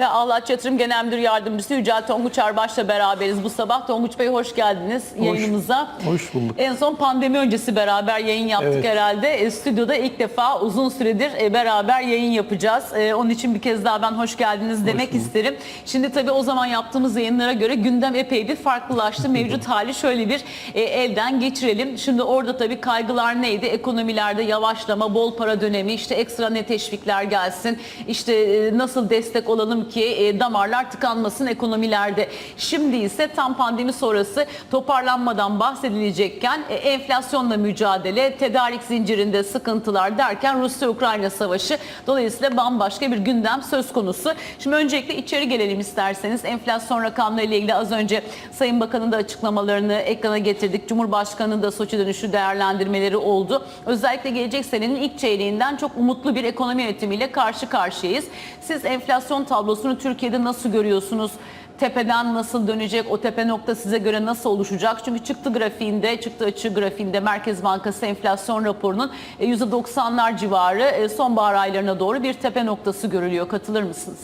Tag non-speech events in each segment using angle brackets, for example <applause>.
Ve Ağlaç Yatırım Genel Müdür Yardımcısı Yücel Tonguç Arbaş'la beraberiz bu sabah. Tonguç Bey hoş geldiniz yayınımıza. hoş bulduk. En son pandemi öncesi beraber yayın yaptık Evet. herhalde. E, stüdyoda ilk defa uzun süredir e, beraber yayın yapacağız. E, onun için bir kez daha ben hoş geldiniz demek bulduk. isterim. Şimdi tabii o zaman yaptığımız yayınlara göre gündem epey bir farklılaştı. <laughs> Mevcut hali şöyle bir e, elden geçirelim. Şimdi orada tabii kaygılar neydi? Ekonomilerde yavaşlama, bol para dönemi, işte ekstra ne teşvikler gelsin, işte e, nasıl destek olalım ki e, damarlar tıkanmasın ekonomilerde. Şimdi ise tam pandemi sonrası toparlanmadan bahsedilecekken e, enflasyonla mücadele, tedarik zincirinde sıkıntılar derken Rusya-Ukrayna savaşı dolayısıyla bambaşka bir gündem söz konusu. Şimdi öncelikle içeri gelelim isterseniz. Enflasyon rakamları ile ilgili az önce Sayın Bakan'ın da açıklamalarını ekrana getirdik. Cumhurbaşkanı'nın da Soçi dönüşü değerlendirmeleri oldu. Özellikle gelecek senenin ilk çeyreğinden çok umutlu bir ekonomi yönetimiyle karşı karşıyayız. Siz enflasyon tablosunu Türkiye'de nasıl görüyorsunuz? Tepeden nasıl dönecek? O tepe nokta size göre nasıl oluşacak? Çünkü çıktı grafiğinde, çıktı açı grafiğinde Merkez Bankası enflasyon raporunun e, %90'lar civarı e, sonbahar aylarına doğru bir tepe noktası görülüyor. Katılır mısınız?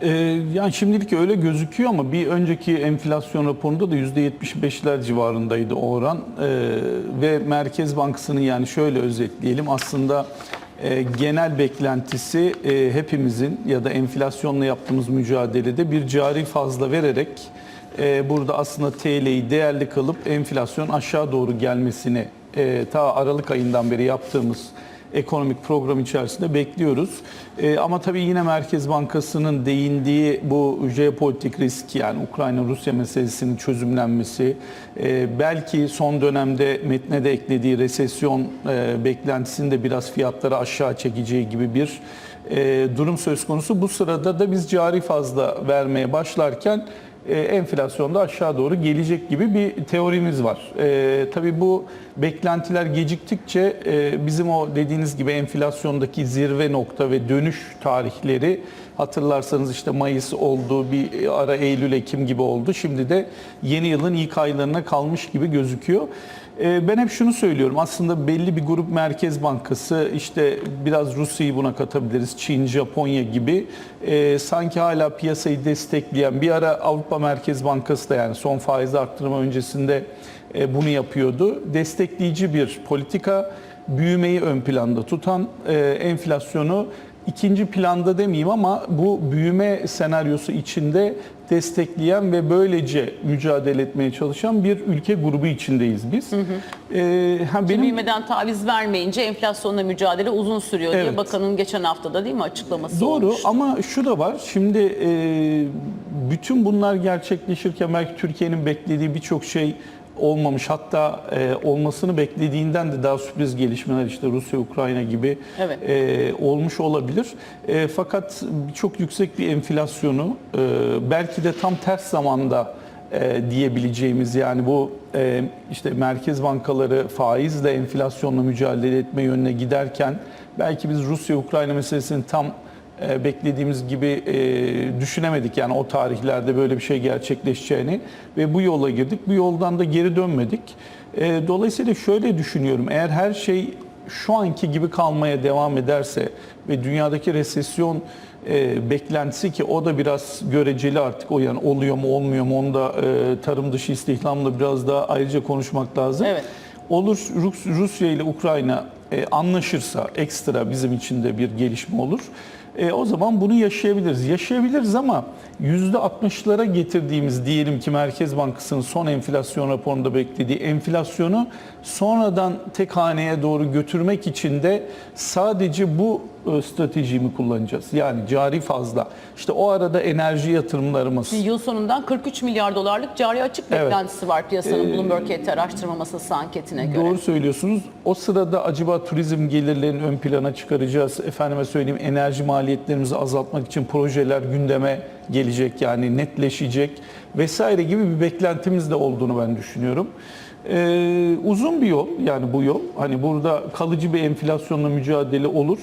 Ee, yani şimdilik öyle gözüküyor ama bir önceki enflasyon raporunda da %75'ler civarındaydı o oran. Ve Merkez Bankası'nın yani şöyle özetleyelim aslında e, genel beklentisi e, hepimizin ya da enflasyonla yaptığımız mücadelede bir cari fazla vererek e, burada aslında TL'yi değerli kalıp enflasyon aşağı doğru gelmesini e, ta Aralık ayından beri yaptığımız ekonomik program içerisinde bekliyoruz. Ee, ama tabii yine Merkez Bankası'nın değindiği bu jeopolitik risk yani Ukrayna-Rusya meselesinin çözümlenmesi, e, belki son dönemde metne de eklediği resesyon e, beklentisini de biraz fiyatları aşağı çekeceği gibi bir e, durum söz konusu. Bu sırada da biz cari fazla vermeye başlarken e, enflasyonda aşağı doğru gelecek gibi bir teorimiz var. E, tabii bu beklentiler geciktikçe e, bizim o dediğiniz gibi enflasyondaki zirve nokta ve dönüş tarihleri hatırlarsanız işte Mayıs oldu, bir ara Eylül, Ekim gibi oldu. Şimdi de yeni yılın ilk aylarına kalmış gibi gözüküyor. E, Ben hep şunu söylüyorum. Aslında belli bir grup Merkez Bankası işte biraz Rusya'yı buna katabiliriz. Çin, Japonya gibi e, sanki hala piyasayı destekleyen bir ara Avrupa Merkez Bankası da yani son faiz arttırma öncesinde e, bunu yapıyordu. Destekleyici bir politika, büyümeyi ön planda tutan, e, enflasyonu ikinci planda demeyeyim ama bu büyüme senaryosu içinde destekleyen ve böylece mücadele etmeye çalışan bir ülke grubu içindeyiz biz. Ee, ha, Benim... Büyümeden taviz vermeyince enflasyonla mücadele uzun sürüyor diye Evet. bakanın geçen haftada değil mi açıklaması Doğru olmuş. ama şu da var. Şimdi e, bütün bunlar gerçekleşirken belki Türkiye'nin beklediği birçok şey olmamış. Hatta e, olmasını beklediğinden de daha sürpriz gelişmeler işte Rusya, Ukrayna gibi Evet. e, olmuş olabilir. E, fakat çok yüksek bir enflasyonu e, belki de tam ters zamanda e, diyebileceğimiz yani bu e, işte merkez bankaları faizle enflasyonla mücadele etme yönüne giderken belki biz Rusya-Ukrayna meselesini tam e, beklediğimiz gibi e, düşünemedik yani o tarihlerde böyle bir şey gerçekleşeceğini ve bu yola girdik. Bu yoldan da geri dönmedik. E, Dolayısıyla şöyle düşünüyorum eğer her şey şu anki gibi kalmaya devam ederse ve dünyadaki resesyon e, beklentisi ki o da biraz göreceli artık o yani oluyor mu olmuyor mu onu da e, tarım dışı istihdamla biraz daha ayrıca konuşmak lazım. Evet. Olur Rus- Rusya ile Ukrayna e, anlaşırsa ekstra bizim için de bir gelişme olur. E, o zaman bunu yaşayabiliriz. Yaşayabiliriz ama %60'lara getirdiğimiz diyelim ki Merkez Bankası'nın son enflasyon raporunda beklediği enflasyonu sonradan tek haneye doğru götürmek için de sadece bu e, stratejiyi mi kullanacağız? Yani cari fazla. İşte o arada enerji yatırımlarımız, Yıl sonundan 43 milyar dolarlık cari açık Evet. beklentisi var piyasanın Bloomberg et araştırma masası anketine göre. Doğru söylüyorsunuz. O sırada acaba turizm gelirlerini ön plana çıkaracağız. Efendime söyleyeyim enerji maliyetlerimizi azaltmak için projeler gündeme gelecek yani netleşecek vesaire gibi bir beklentimiz de olduğunu ben düşünüyorum. Ee, uzun bir yol yani bu yol. Hani burada kalıcı bir enflasyonla mücadele olur.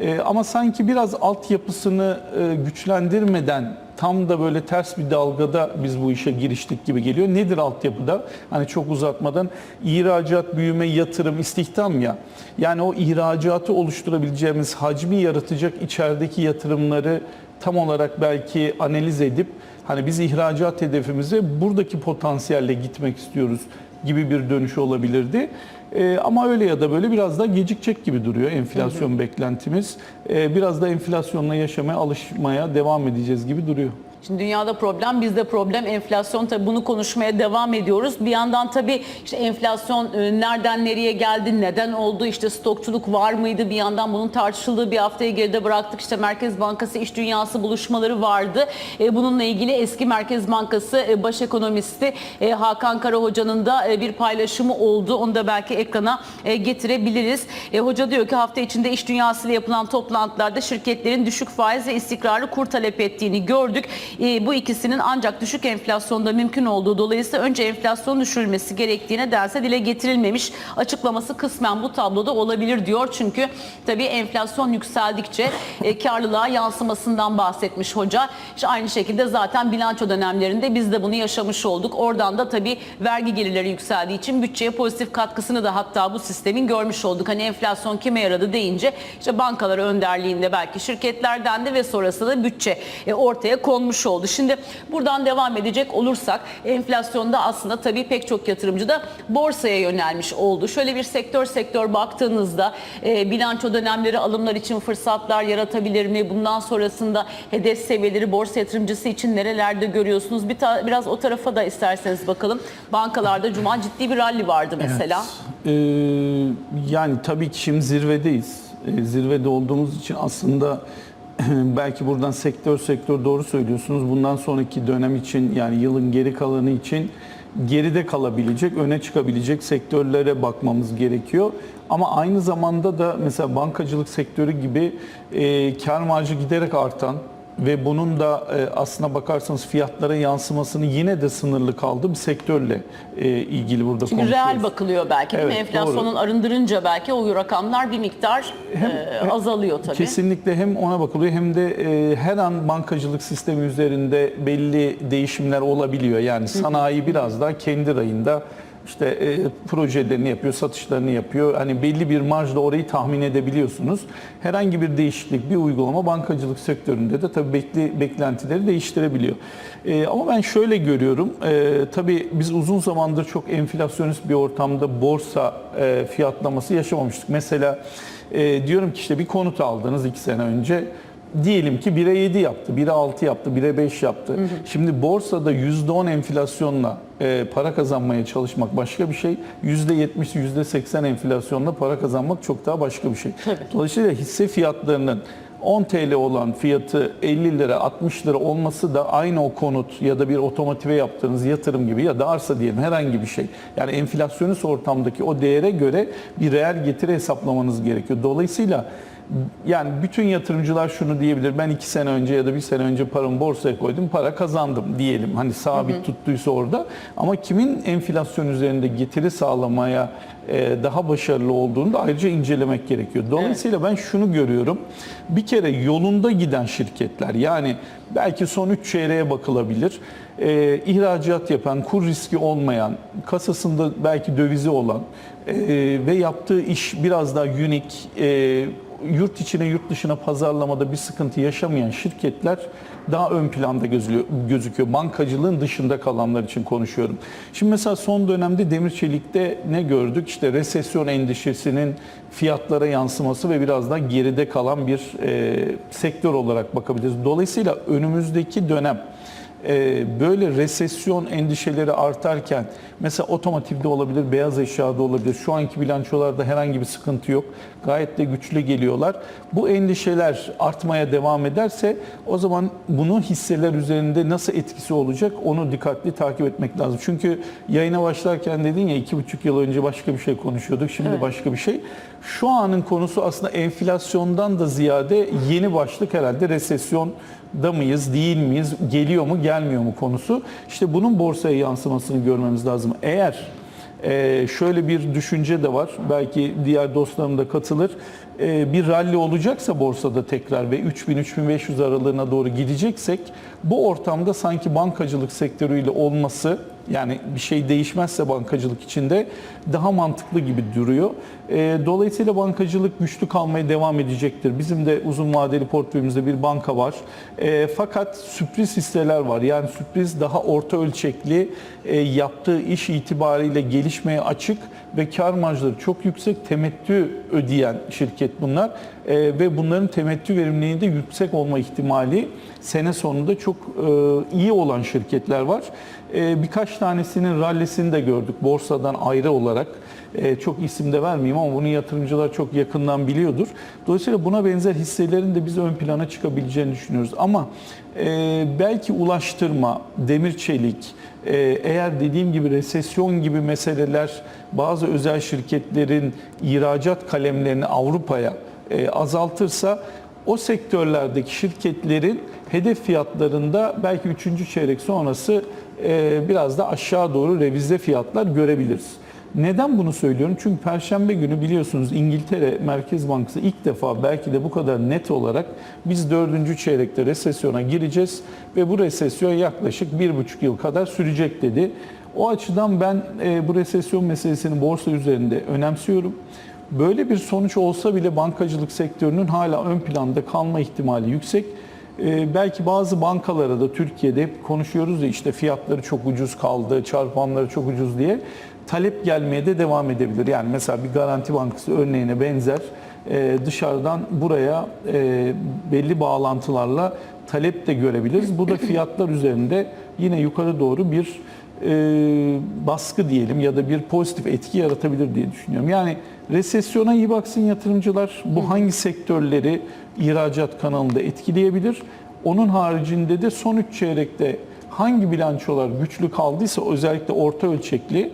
Ee, ama sanki biraz altyapısını e, güçlendirmeden tam da böyle ters bir dalgada biz bu işe giriştik gibi geliyor. Nedir altyapıda? Hani çok uzatmadan ihracat, büyüme, yatırım, istihdam ya. Yani o ihracatı oluşturabileceğimiz hacmi yaratacak içerideki yatırımları tam olarak belki analiz edip hani biz ihracat hedefimize buradaki potansiyelle gitmek istiyoruz gibi bir dönüş olabilirdi. Ee, ama öyle ya da böyle biraz daha gecikecek gibi duruyor enflasyon beklentimiz. Ee, biraz da enflasyonla yaşamaya alışmaya devam edeceğiz gibi duruyor. Şimdi dünyada problem, bizde problem. Enflasyon tabii bunu konuşmaya devam ediyoruz. Bir yandan tabii işte enflasyon e, nereden nereye geldi, neden oldu, işte stokçuluk var mıydı? Bir yandan bunun tartışıldığı bir haftayı geride bıraktık. İşte Merkez Bankası İş Dünyası buluşmaları vardı. E, Bununla ilgili eski Merkez Bankası e, baş ekonomisti Hakan Kara Hoca'nın da bir paylaşımı oldu. Onu da belki ekrana getirebiliriz. Hoca diyor ki hafta içinde iş dünyası ile yapılan toplantılarda şirketlerin düşük faiz ve istikrarlı kur talep ettiğini gördük. E, bu ikisinin ancak düşük enflasyonda mümkün olduğu dolayısıyla önce enflasyon düşürülmesi gerektiğine derse dile getirilmemiş. Açıklaması kısmen bu tabloda olabilir diyor. Çünkü tabii enflasyon yükseldikçe e, karlılığa yansımasından bahsetmiş hoca. İşte aynı şekilde zaten bilanço dönemlerinde biz de bunu yaşamış olduk. Oradan da tabii vergi gelirleri yükseldiği için bütçeye pozitif katkısını da hatta bu sistemin görmüş olduk. Hani enflasyon kime yaradı deyince işte bankalar önderliğinde belki şirketlerden de ve sonrasında da bütçe e, ortaya konmuş oldu. Şimdi buradan devam edecek olursak enflasyonda aslında tabii pek çok yatırımcı da borsaya yönelmiş oldu. Şöyle bir sektör sektör baktığınızda e, bilanço dönemleri alımlar için fırsatlar yaratabilir mi? Bundan sonrasında hedef seviyeleri borsa yatırımcısı için nerelerde görüyorsunuz? Bir biraz o tarafa da isterseniz bakalım. Bankalarda cuma ciddi bir rally vardı mesela. Ee, yani tabii ki şimdi zirvedeyiz. Ee, zirvede olduğumuz için aslında <clears throat> belki buradan sektör sektör doğru söylüyorsunuz. Bundan sonraki dönem için yani yılın geri kalanı için geride kalabilecek, öne çıkabilecek sektörlere bakmamız gerekiyor. Ama aynı zamanda da mesela bankacılık sektörü gibi e, kar marjı giderek artan ve bunun da e, aslına bakarsanız fiyatlara yansımasını yine de sınırlı kaldığı bir sektörle e, ilgili burada Çünkü konuşuyoruz. reel bakılıyor belki değil mi? Evet, Enflasyonun arındırınca belki o rakamlar bir miktar e, azalıyor tabii. Kesinlikle hem ona bakılıyor hem de e, her an bankacılık sistemi üzerinde belli değişimler olabiliyor. Yani sanayi biraz daha kendi rayında işte e, projelerini yapıyor, satışlarını yapıyor. Hani belli bir marjla orayı tahmin edebiliyorsunuz. Herhangi bir değişiklik, bir uygulama bankacılık sektöründe de tabii bekli, beklentileri değiştirebiliyor. E, ama ben şöyle görüyorum. E, tabii biz uzun zamandır çok enflasyonist bir ortamda borsa e, fiyatlaması yaşamamıştık. Mesela e, diyorum ki işte bir konut aldınız iki sene önce. Diyelim ki 1'e 7 yaptı, 1'e 6 yaptı, 1'e 5 yaptı. Şimdi borsada %10 enflasyonla e, para kazanmaya çalışmak başka bir şey. %70, %80 enflasyonla para kazanmak çok daha başka bir şey. Tabii. Dolayısıyla hisse fiyatlarının 10 TL olan fiyatı 50 lira 60 lira olması da aynı o konut ya da bir otomotive yaptığınız yatırım gibi ya da arsa diyelim herhangi bir şey. Yani enflasyonist ortamdaki o değere göre bir reel getiri hesaplamanız gerekiyor. Dolayısıyla yani bütün yatırımcılar şunu diyebilir. Ben iki sene önce ya da bir sene önce paramı borsaya koydum, para kazandım diyelim. Hani sabit tuttuysa orada. Ama kimin enflasyon üzerinde getiri sağlamaya e, daha başarılı olduğunu da ayrıca incelemek gerekiyor. Dolayısıyla ben şunu görüyorum. Bir kere yolunda giden şirketler yani belki son 3 çeyreğe bakılabilir. E, ihracat yapan, kur riski olmayan, kasasında belki dövizi olan e, ve yaptığı iş biraz daha unik, e, yurt içine yurt dışına pazarlamada bir sıkıntı yaşamayan şirketler daha ön planda gözüküyor. Bankacılığın dışında kalanlar için konuşuyorum. Şimdi mesela son dönemde demir çelikte ne gördük? İşte resesyon endişesinin fiyatlara yansıması ve biraz daha geride kalan bir e, sektör olarak bakabiliriz. Dolayısıyla önümüzdeki dönem böyle resesyon endişeleri artarken mesela otomotivde olabilir, beyaz eşyada olabilir. Şu anki bilançolarda herhangi bir sıkıntı yok. Gayet de güçlü geliyorlar. Bu endişeler artmaya devam ederse o zaman bunun hisseler üzerinde nasıl etkisi olacak onu dikkatli takip etmek lazım. Çünkü yayına başlarken dedin ya iki buçuk yıl önce başka bir şey konuşuyorduk. Şimdi Evet. başka bir şey. Şu anın konusu aslında enflasyondan da ziyade yeni başlık herhalde resesyon da mıyız, değil miyiz, geliyor mu, gelmiyor mu konusu. İşte bunun borsaya yansımasını görmemiz lazım. Eğer e, şöyle bir düşünce de var, belki diğer dostlarım da katılır. e, bir rally olacaksa borsada tekrar ve 3000-3500 aralığına doğru gideceksek bu ortamda sanki bankacılık sektörüyle olması yani bir şey değişmezse bankacılık içinde daha mantıklı gibi duruyor. E, Dolayısıyla bankacılık güçlü kalmaya devam edecektir. Bizim de uzun vadeli portföyümüzde bir banka var. E, Fakat sürpriz hisseler var. Yani sürpriz daha orta ölçekli e, yaptığı iş itibariyle gelişmeye açık ve kar marjları çok yüksek temettü ödeyen şirket bunlar. E, Ve bunların temettü verimliliğinde yüksek olma ihtimali sene sonunda çok e, iyi olan şirketler var. E, Birkaç tanesinin rallisini de gördük borsadan ayrı olarak. E, Çok isim de vermeyeyim ama bunu yatırımcılar çok yakından biliyordur. Dolayısıyla buna benzer hisselerin de biz ön plana çıkabileceğini düşünüyoruz. Ama e, belki ulaştırma, demir çelik, e, eğer dediğim gibi resesyon gibi meseleler bazı özel şirketlerin ihracat kalemlerini Avrupa'ya e, azaltırsa o sektörlerdeki şirketlerin hedef fiyatlarında belki 3. çeyrek sonrası biraz da aşağı doğru revize fiyatlar görebiliriz. Neden bunu söylüyorum? Çünkü Perşembe günü biliyorsunuz İngiltere Merkez Bankası ilk defa belki de bu kadar net olarak biz dördüncü çeyrekte resesyona gireceğiz ve bu resesyon yaklaşık bir buçuk yıl kadar sürecek dedi. O açıdan ben e, bu resesyon meselesini borsa üzerinde önemsiyorum. Böyle bir sonuç olsa bile bankacılık sektörünün hala ön planda kalma ihtimali yüksek. Ee, belki bazı bankalara da Türkiye'de hep konuşuyoruz ya işte fiyatları çok ucuz kaldı, çarpanları çok ucuz diye talep gelmeye de devam edebilir. Yani mesela bir garanti bankası örneğine benzer e, dışarıdan buraya e, belli bağlantılarla talep de görebiliriz. Bu da fiyatlar üzerinde yine yukarı doğru bir baskı diyelim ya da bir pozitif etki yaratabilir diye düşünüyorum. Yani resesyona iyi baksın yatırımcılar. Bu hangi sektörleri ihracat kanalında etkileyebilir? Onun haricinde de son 3 çeyrekte hangi bilançolar güçlü kaldıysa özellikle orta ölçekli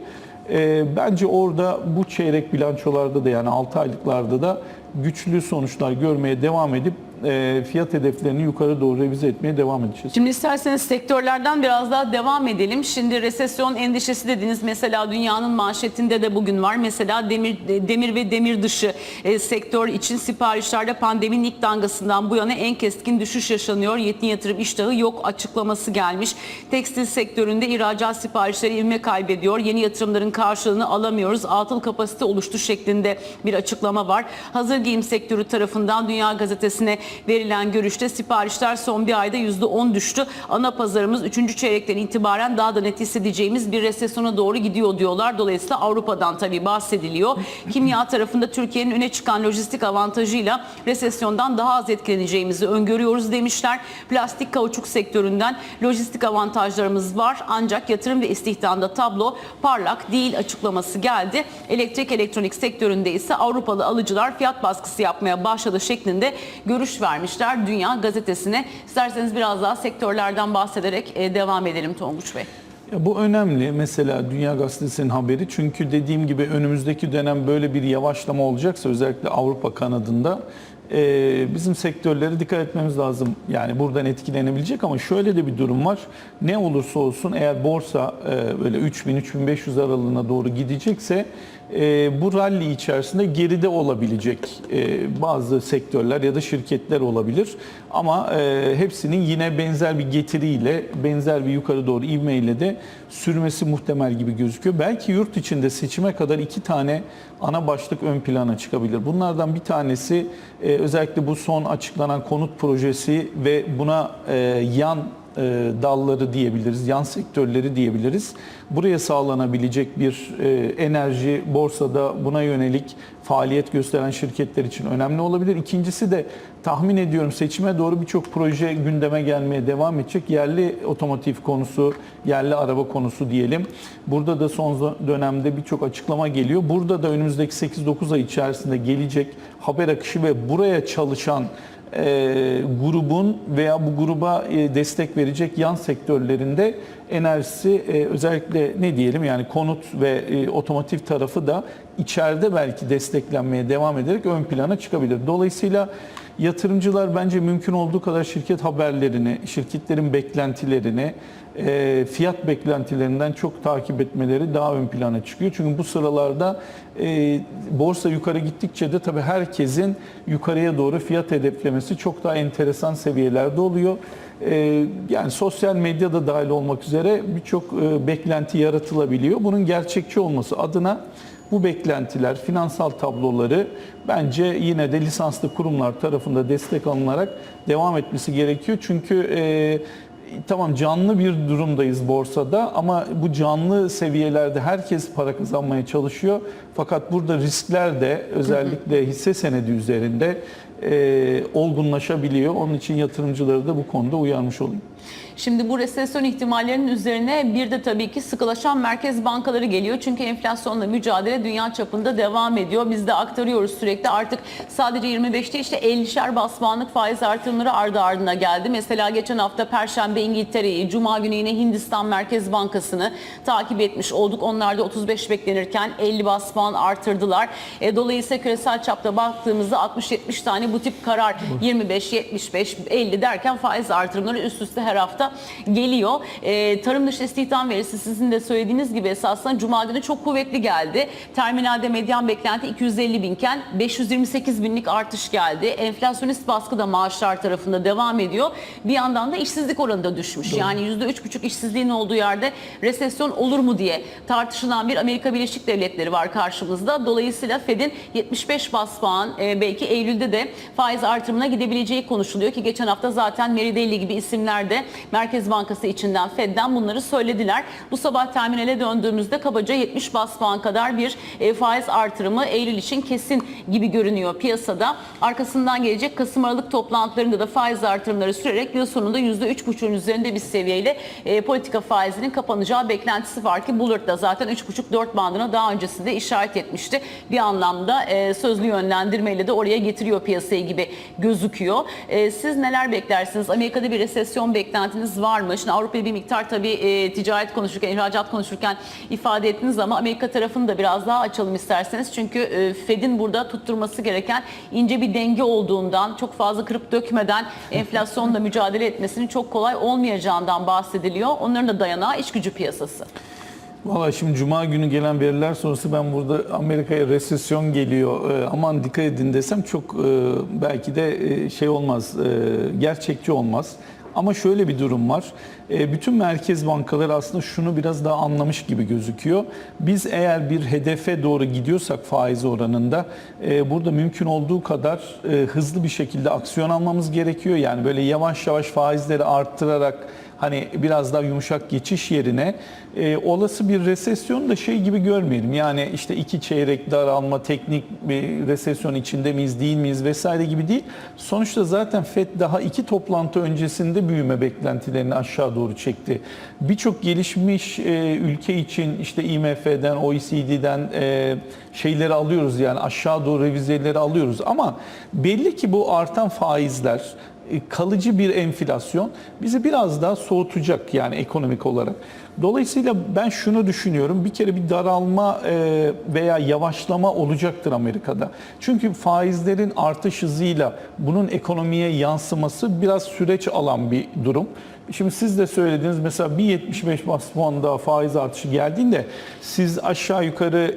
e, bence orada bu çeyrek bilançolarda da yani 6 aylıklarda da güçlü sonuçlar görmeye devam edip e, fiyat hedeflerini yukarı doğru revize etmeye devam edeceğiz. Şimdi isterseniz sektörlerden biraz daha devam edelim. Şimdi resesyon endişesi dediniz. Mesela dünyanın manşetinde de bugün var. Mesela demir demir ve demir dışı e, sektör için siparişlerde pandeminin ilk damgasından bu yana en keskin düşüş yaşanıyor. Yetin yatırım iştahı yok açıklaması gelmiş. Tekstil sektöründe ihracat siparişleri ivme kaybediyor. Yeni yatırımların karşılığını alamıyoruz. Atıl kapasite oluştu şeklinde bir açıklama var. Hazır giyim sektörü tarafından Dünya Gazetesi'ne verilen görüşte siparişler son bir ayda %10 düştü. Ana pazarımız 3. çeyrekten itibaren daha da net hissedeceğimiz bir resesyona doğru gidiyor diyorlar. Dolayısıyla Avrupa'dan tabii bahsediliyor. <laughs> Kimya tarafında Türkiye'nin öne çıkan lojistik avantajıyla resesyondan daha az etkileneceğimizi öngörüyoruz demişler. Plastik kauçuk sektöründen lojistik avantajlarımız var ancak yatırım ve istihdamda tablo parlak değil açıklaması geldi. Elektrik elektronik sektöründe ise Avrupalı alıcılar fiyat baskısı yapmaya başladı şeklinde görüş vermişler Dünya Gazetesi'ne. İsterseniz biraz daha sektörlerden bahsederek e, devam edelim Tonguç Bey. Ya bu önemli mesela Dünya Gazetesi'nin haberi çünkü dediğim gibi önümüzdeki dönem böyle bir yavaşlama olacaksa özellikle Avrupa kanadında e, bizim sektörlere dikkat etmemiz lazım. Yani buradan etkilenebilecek ama şöyle de bir durum var. Ne olursa olsun eğer borsa e, böyle 3000-3500 aralığına doğru gidecekse e, bu rally içerisinde geride olabilecek e, bazı sektörler ya da şirketler olabilir. Ama e, hepsinin yine benzer bir getiriyle, benzer bir yukarı doğru ivmeyle de sürmesi muhtemel gibi gözüküyor. Belki yurt içinde seçime kadar iki tane ana başlık ön plana çıkabilir. Bunlardan bir tanesi e, özellikle bu son açıklanan konut projesi ve buna e, yan e, dalları diyebiliriz, yan sektörleri diyebiliriz. Buraya sağlanabilecek bir e, enerji borsada buna yönelik faaliyet gösteren şirketler için önemli olabilir. İkincisi de tahmin ediyorum seçime doğru birçok proje gündeme gelmeye devam edecek. Yerli otomotiv konusu, yerli araba konusu diyelim. Burada da son dönemde birçok açıklama geliyor. Burada da önümüzdeki 8-9 ay içerisinde gelecek haber akışı ve buraya çalışan e, grubun veya bu gruba e, destek verecek yan sektörlerinde enerjisi e, özellikle ne diyelim yani konut ve e, otomotiv tarafı da içeride belki desteklenmeye devam ederek ön plana çıkabilir. Dolayısıyla yatırımcılar bence mümkün olduğu kadar şirket haberlerini, şirketlerin beklentilerini, e, fiyat beklentilerinden çok takip etmeleri daha ön plana çıkıyor. Çünkü bu sıralarda e, borsa yukarı gittikçe de tabii herkesin yukarıya doğru fiyat hedeflemesi çok daha enteresan seviyelerde oluyor. E, yani sosyal medya da dahil olmak üzere birçok e, beklenti yaratılabiliyor. Bunun gerçekçi olması adına bu beklentiler, finansal tabloları bence yine de lisanslı kurumlar tarafında destek alınarak devam etmesi gerekiyor. Çünkü e, tamam canlı bir durumdayız borsada ama bu canlı seviyelerde herkes para kazanmaya çalışıyor. Fakat burada riskler de özellikle hisse senedi üzerinde e, olgunlaşabiliyor. Onun için yatırımcıları da bu konuda uyarmış olayım. Şimdi bu resesyon ihtimallerinin üzerine bir de tabii ki sıkılaşan merkez bankaları geliyor. Çünkü enflasyonla mücadele dünya çapında devam ediyor. Biz de aktarıyoruz sürekli. Artık sadece 25'te işte 50'şer bas puanlık faiz artırımları ardı ardına geldi. Mesela geçen hafta Perşembe İngiltere'yi, Cuma günü yine Hindistan Merkez Bankası'nı takip etmiş olduk. Onlar da 35 beklenirken 50 bas puan artırdılar. E, dolayısıyla küresel çapta baktığımızda 60-70 tane bu tip karar 25, 75, 50 derken faiz artırımları üst üste her hafta geliyor. E, tarım dışı istihdam verisi sizin de söylediğiniz gibi esasında Cuma günü çok kuvvetli geldi. Terminalde medyan beklenti 250 binken 528 binlik artış geldi. Enflasyonist baskı da maaşlar tarafında devam ediyor. Bir yandan da işsizlik oranı da düşmüş. Yani %3,5 işsizliğin olduğu yerde resesyon olur mu diye tartışılan bir Amerika Birleşik Devletleri var karşımızda. Dolayısıyla Fed'in 75 bas puan e, belki Eylül'de de faiz artırımına gidebileceği konuşuluyor ki geçen hafta zaten Daly gibi isimler de Merkez Bankası içinden Fed'den bunları söylediler. Bu sabah terminale döndüğümüzde kabaca 70 bas puan kadar bir e, faiz artırımı Eylül için kesin gibi görünüyor piyasada. Arkasından gelecek Kasım Aralık toplantılarında da faiz artırımları sürerek yıl sonunda %3,5'ün üzerinde bir seviyeyle e, politika faizinin kapanacağı beklentisi var ki Bullard da zaten 3,5-4 bandına daha öncesinde işaret etmişti. Bir anlamda e, sözlü yönlendirmeyle de oraya getiriyor piyasayı gibi gözüküyor. E, siz neler beklersiniz? Amerika'da bir resesyon beklentiniz var mı? Şimdi Avrupa'yı bir miktar tabii e, ticaret konuşurken, ihracat konuşurken ifade ettiniz ama Amerika tarafını da biraz daha açalım isterseniz. Çünkü e, Fed'in burada tutturması gereken ince bir denge olduğundan, çok fazla kırıp dökmeden enflasyonla mücadele etmesinin çok kolay olmayacağından bahsediliyor. Onların da dayanağı iş gücü piyasası. Valla şimdi Cuma günü gelen veriler sonrası ben burada Amerika'ya resesyon geliyor e, aman dikkat edin desem çok e, belki de e, şey olmaz e, gerçekçi olmaz. Ama şöyle bir durum var. E, bütün merkez bankaları aslında şunu biraz daha anlamış gibi gözüküyor. Biz eğer bir hedefe doğru gidiyorsak faiz oranında e, burada mümkün olduğu kadar e, hızlı bir şekilde aksiyon almamız gerekiyor. Yani böyle yavaş yavaş faizleri arttırarak hani biraz daha yumuşak geçiş yerine e, olası bir resesyon da şey gibi görmeyelim. Yani işte iki çeyrek daralma, teknik bir resesyon içinde miyiz, değil miyiz vesaire gibi değil. Sonuçta zaten FED daha iki toplantı öncesinde büyüme beklentilerini aşağı doğru çekti. Birçok gelişmiş e, ülke için işte IMF'den, OECD'den e, şeyleri alıyoruz yani aşağı doğru revizeleri alıyoruz ama belli ki bu artan faizler e, kalıcı bir enflasyon bizi biraz daha soğutacak yani ekonomik olarak. Dolayısıyla ben şunu düşünüyorum. Bir kere bir daralma veya yavaşlama olacaktır Amerika'da. Çünkü faizlerin artış hızıyla bunun ekonomiye yansıması biraz süreç alan bir durum. Şimdi siz de söylediniz mesela bir 75 bas puan daha faiz artışı geldiğinde siz aşağı yukarı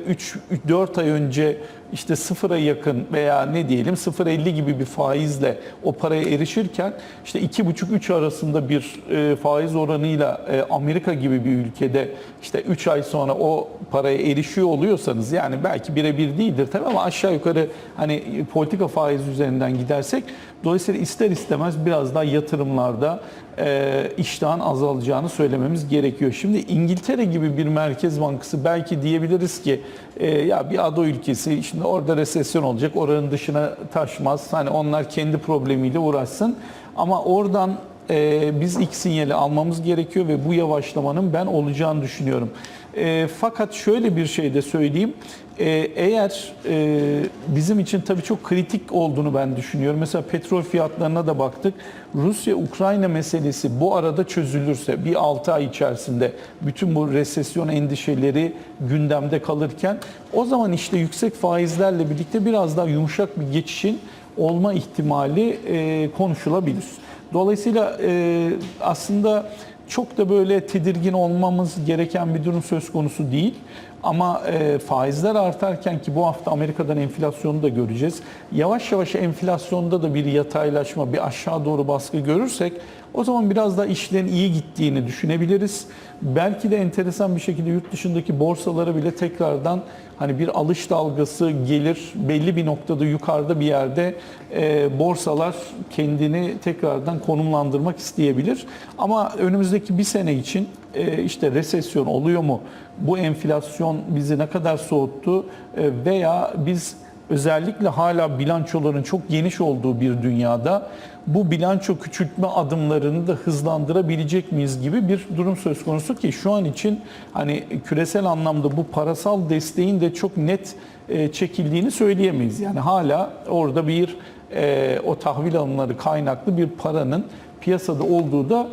3-4 ay önce işte sıfıra yakın veya ne diyelim 0.50 gibi bir faizle o paraya erişirken işte 2,5-3 arasında bir e, faiz oranıyla e, Amerika gibi bir ülkede işte 3 ay sonra o paraya erişiyor oluyorsanız yani belki birebir değildir tabii ama aşağı yukarı hani politika faiz üzerinden gidersek dolayısıyla ister istemez biraz daha yatırımlarda e, iştahın azalacağını söylememiz gerekiyor. Şimdi İngiltere gibi bir merkez bankası belki diyebiliriz ki e, ya bir ada ülkesi şimdi orada resesyon olacak oranın dışına taşmaz. Hani onlar kendi problemiyle uğraşsın ama oradan e, biz ilk sinyali almamız gerekiyor ve bu yavaşlamanın ben olacağını düşünüyorum. E, fakat şöyle bir şey de söyleyeyim. E, eğer e, bizim için tabii çok kritik olduğunu ben düşünüyorum. Mesela petrol fiyatlarına da baktık. Rusya-Ukrayna meselesi bu arada çözülürse bir 6 ay içerisinde bütün bu resesyon endişeleri gündemde kalırken o zaman işte yüksek faizlerle birlikte biraz daha yumuşak bir geçişin olma ihtimali e, konuşulabilir. Dolayısıyla e, aslında çok da böyle tedirgin olmamız gereken bir durum söz konusu değil. Ama e, faizler artarken ki bu hafta Amerika'dan enflasyonu da göreceğiz. Yavaş yavaş enflasyonda da bir yataylaşma, bir aşağı doğru baskı görürsek o zaman biraz da işlerin iyi gittiğini düşünebiliriz. Belki de enteresan bir şekilde yurt dışındaki borsalara bile tekrardan hani bir alış dalgası gelir. Belli bir noktada yukarıda bir yerde e, borsalar kendini tekrardan konumlandırmak isteyebilir. Ama önümüzdeki bir sene için e, işte resesyon oluyor mu? Bu enflasyon bizi ne kadar soğuttu? E, veya biz özellikle hala bilançoların çok geniş olduğu bir dünyada bu bilanço küçültme adımlarını da hızlandırabilecek miyiz gibi bir durum söz konusu ki şu an için hani küresel anlamda bu parasal desteğin de çok net e, çekildiğini söyleyemeyiz. Yani hala orada bir e, o tahvil alımları kaynaklı bir paranın piyasada olduğu da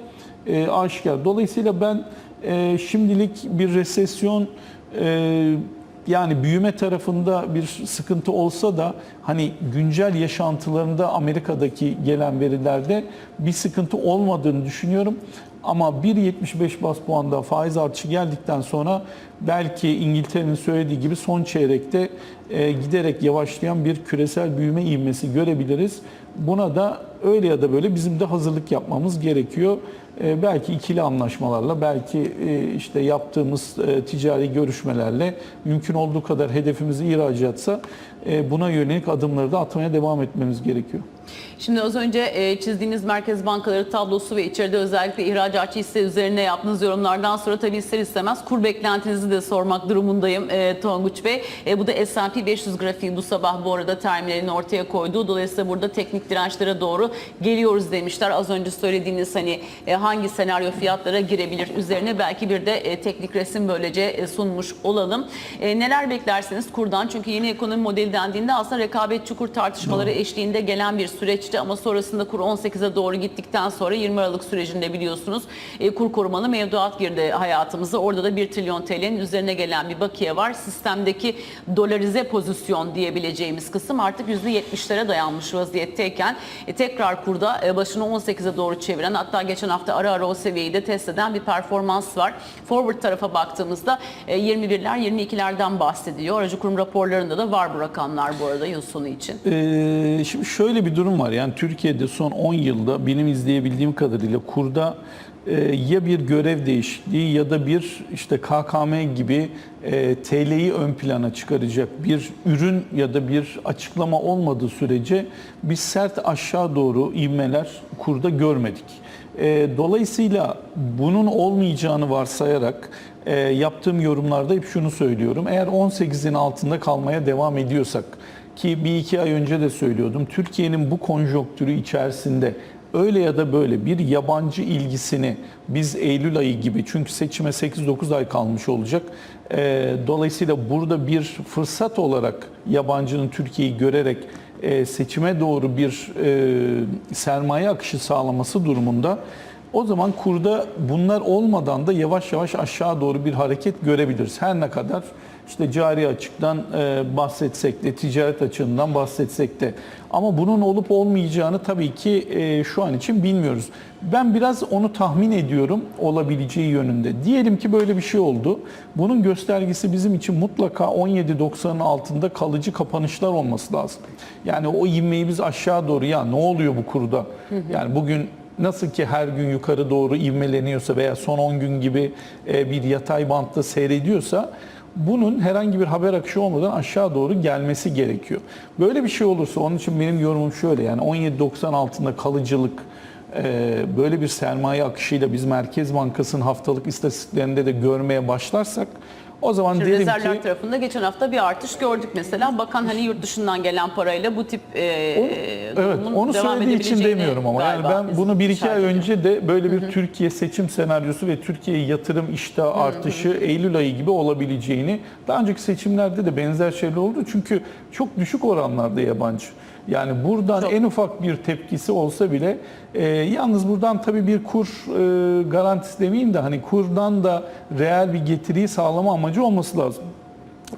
e, aşikar. Dolayısıyla ben şimdilik bir resesyon yani büyüme tarafında bir sıkıntı olsa da hani güncel yaşantılarında Amerika'daki gelen verilerde bir sıkıntı olmadığını düşünüyorum. Ama 1.75 bas puanda faiz artışı geldikten sonra belki İngiltere'nin söylediği gibi son çeyrekte e, giderek yavaşlayan bir küresel büyüme ivmesi görebiliriz. Buna da öyle ya da böyle bizim de hazırlık yapmamız gerekiyor. E, belki ikili anlaşmalarla, belki e, işte yaptığımız ticari görüşmelerle mümkün olduğu kadar hedefimizi ihracatsa e, buna yönelik adımları da atmaya devam etmemiz gerekiyor. Şimdi az önce e, çizdiğiniz merkez bankaları tablosu ve içeride özellikle ihracatçı hisse üzerine yaptığınız yorumlardan sonra tabii ister istemez kur beklentinizi de sormak durumundayım e, Tonguç Bey. Bu da S&P 500 grafiği bu sabah bu arada terminalini ortaya koydu. Dolayısıyla burada teknik dirençlere doğru geliyoruz demişler. Az önce söylediğiniz hani e, hangi senaryo fiyatlara girebilir üzerine belki bir de e, teknik resim böylece e, sunmuş olalım. Neler beklersiniz kurdan? Çünkü yeni ekonomi modeli dendiğinde aslında rekabetçi kur tartışmaları eşliğinde gelen bir süreçti ama sonrasında kur 18'e doğru gittikten sonra 20 Aralık sürecinde biliyorsunuz kur korumalı mevduat girdi hayatımıza. Orada da 1 trilyon TL'nin üzerine gelen bir bakiye var. Sistemdeki dolarize pozisyon diyebileceğimiz kısım artık %70'lere dayanmış vaziyetteyken e, tekrar kurda e, başını 18'e doğru çeviren hatta geçen hafta ara ara o seviyeyi de test eden bir performans var. Forward tarafa baktığımızda e, 21'ler 22'lerden bahsediyor. Aracı kurum raporlarında da var bu rakamlar bu arada yıl sonu için. Ee, şimdi şöyle bir durum var. Yani Türkiye'de son 10 yılda benim izleyebildiğim kadarıyla kurda ya bir görev değişikliği ya da bir işte KKM gibi e, TL'yi ön plana çıkaracak bir ürün ya da bir açıklama olmadığı sürece biz sert aşağı doğru ivmeler kurda görmedik. E, dolayısıyla bunun olmayacağını varsayarak e, yaptığım yorumlarda hep şunu söylüyorum. Eğer 18'in altında kalmaya devam ediyorsak ki bir iki ay önce de söylüyordum. Türkiye'nin bu konjonktürü içerisinde öyle ya da böyle bir yabancı ilgisini biz Eylül ayı gibi çünkü seçime 8-9 ay kalmış olacak. Ee, dolayısıyla burada bir fırsat olarak yabancının Türkiye'yi görerek e, seçime doğru bir e, sermaye akışı sağlaması durumunda o zaman kurda bunlar olmadan da yavaş yavaş aşağı doğru bir hareket görebiliriz. Her ne kadar işte cari açıktan e, bahsetsek de, ticaret açığından bahsetsek de. Ama bunun olup olmayacağını tabii ki e, şu an için bilmiyoruz. Ben biraz onu tahmin ediyorum olabileceği yönünde. Diyelim ki böyle bir şey oldu. Bunun göstergesi bizim için mutlaka 17.90'ın altında kalıcı kapanışlar olması lazım. Yani o ivmeyi biz aşağı doğru ya ne oluyor bu kurda? Yani bugün nasıl ki her gün yukarı doğru ivmeleniyorsa veya son 10 gün gibi e, bir yatay bantta seyrediyorsa bunun herhangi bir haber akışı olmadan aşağı doğru gelmesi gerekiyor. Böyle bir şey olursa onun için benim yorumum şöyle yani 17.90 altında kalıcılık e, böyle bir sermaye akışıyla biz Merkez Bankası'nın haftalık istatistiklerinde de görmeye başlarsak O zaman Şimdi derim rezervler ki tarafında geçen hafta bir artış gördük mesela. Bakan hani yurt dışından gelen parayla bu tip e, Evet, durumun onu devam söylediği için demiyorum ama. Yani ben bunu bir iki ay önce de böyle bir Türkiye seçim senaryosu ve Türkiye yatırım iştahı artışı Eylül ayı gibi olabileceğini daha önceki seçimlerde de benzer şeyler oldu. Çünkü çok düşük oranlarda yabancı. Yani buradan Çok. en ufak bir tepkisi olsa bile e, yalnız buradan tabii bir kur e, garantisi demeyeyim de hani kurdan da reel bir getiriyi sağlama amacı olması lazım.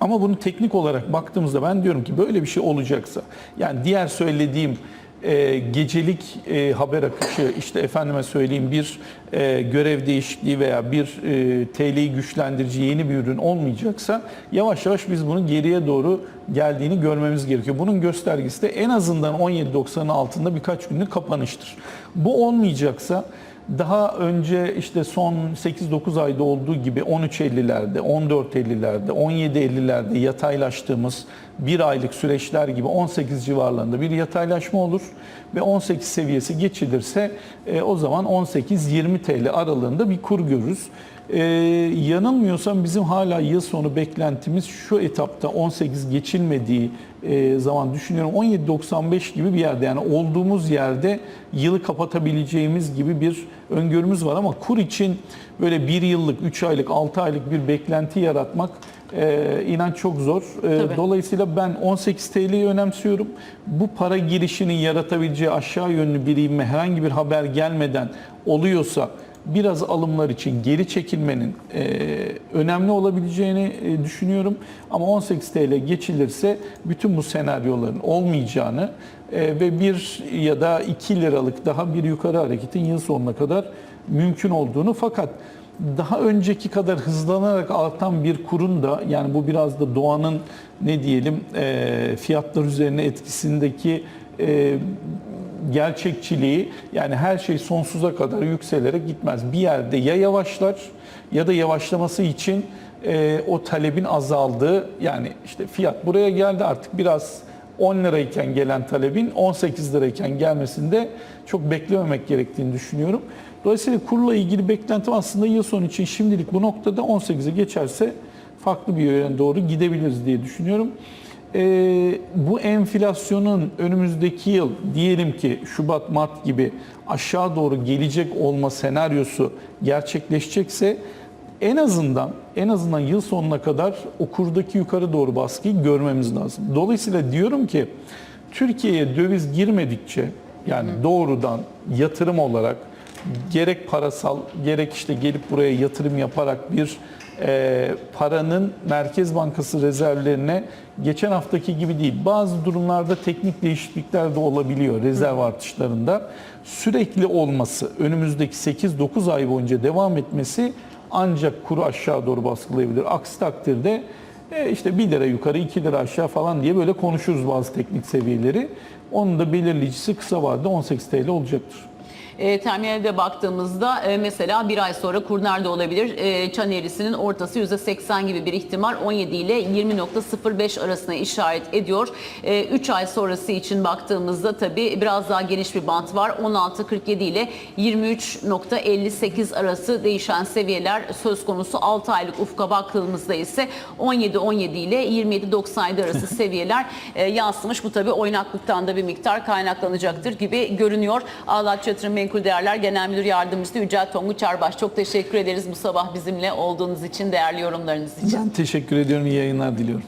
Ama bunu teknik olarak baktığımızda ben diyorum ki böyle bir şey olacaksa yani diğer söylediğim e, gecelik e, haber akışı işte efendime söyleyeyim bir e, görev değişikliği veya bir e, TL'yi güçlendirici yeni bir ürün olmayacaksa yavaş yavaş biz bunun geriye doğru geldiğini görmemiz gerekiyor. Bunun göstergesi de en azından 17.90'ın altında birkaç günlük kapanıştır. Bu olmayacaksa daha önce işte son 8-9 ayda olduğu gibi 13.50'lerde, 14.50'lerde, 17.50'lerde yataylaştığımız bir aylık süreçler gibi 18 civarlarında bir yataylaşma olur ve 18 seviyesi geçilirse e, o zaman 18-20 TL aralığında bir kur görürüz. Ee, yanılmıyorsam bizim hala yıl sonu beklentimiz şu etapta 18 geçilmediği e, zaman düşünüyorum 17.95 gibi bir yerde yani olduğumuz yerde yılı kapatabileceğimiz gibi bir öngörümüz var ama kur için böyle bir yıllık, 3 aylık, 6 aylık bir beklenti yaratmak e, inan çok zor. E, Tabii. dolayısıyla ben 18 TL'yi önemsiyorum. Bu para girişinin yaratabileceği aşağı yönlü bir ivme herhangi bir haber gelmeden oluyorsa biraz alımlar için geri çekilmenin e, önemli olabileceğini e, düşünüyorum. Ama 18 TL geçilirse bütün bu senaryoların olmayacağını e, ve bir ya da 2 liralık daha bir yukarı hareketin yıl sonuna kadar mümkün olduğunu fakat daha önceki kadar hızlanarak artan bir kurun da yani bu biraz da doğanın ne diyelim e, fiyatlar üzerine etkisindeki e, gerçekçiliği yani her şey sonsuza kadar yükselerek gitmez. Bir yerde ya yavaşlar ya da yavaşlaması için e, o talebin azaldığı yani işte fiyat buraya geldi artık biraz 10 lirayken gelen talebin 18 lirayken gelmesinde çok beklememek gerektiğini düşünüyorum. Dolayısıyla kurla ilgili beklentim aslında yıl sonu için şimdilik bu noktada 18'e geçerse farklı bir yöne doğru gidebiliriz diye düşünüyorum. Ee, bu enflasyonun önümüzdeki yıl diyelim ki Şubat, Mart gibi aşağı doğru gelecek olma senaryosu gerçekleşecekse en azından en azından yıl sonuna kadar o kurdaki yukarı doğru baskıyı görmemiz lazım. Dolayısıyla diyorum ki Türkiye'ye döviz girmedikçe yani doğrudan yatırım olarak gerek parasal gerek işte gelip buraya yatırım yaparak bir e, paranın Merkez Bankası rezervlerine geçen haftaki gibi değil. Bazı durumlarda teknik değişiklikler de olabiliyor rezerv artışlarında. Sürekli olması, önümüzdeki 8-9 ay boyunca devam etmesi ancak kuru aşağı doğru baskılayabilir. Aksi takdirde e, işte 1 lira yukarı 2 lira aşağı falan diye böyle konuşuruz bazı teknik seviyeleri. Onun da belirleyicisi kısa vadede 18 TL olacaktır. E, terminale de baktığımızda e, mesela bir ay sonra kur nerede olabilir? E, çan eğrisinin ortası %80 gibi bir ihtimal 17 ile 20.05 arasına işaret ediyor. 3 ay sonrası için baktığımızda tabii biraz daha geniş bir bant var. 16.47 ile 23.58 arası değişen seviyeler söz konusu. 6 aylık ufka baktığımızda ise 17.17 ile 27.97 arası <laughs> seviyeler e, yansımış. Bu tabii oynaklıktan da bir miktar kaynaklanacaktır gibi görünüyor. Ağlat Yatırım Menkul Değerler Genel Müdür Yardımcısı Yücel Tonguç Arbaş. Çok teşekkür ederiz bu sabah bizimle olduğunuz için, değerli yorumlarınız için. Ben teşekkür ediyorum. İyi yayınlar diliyorum.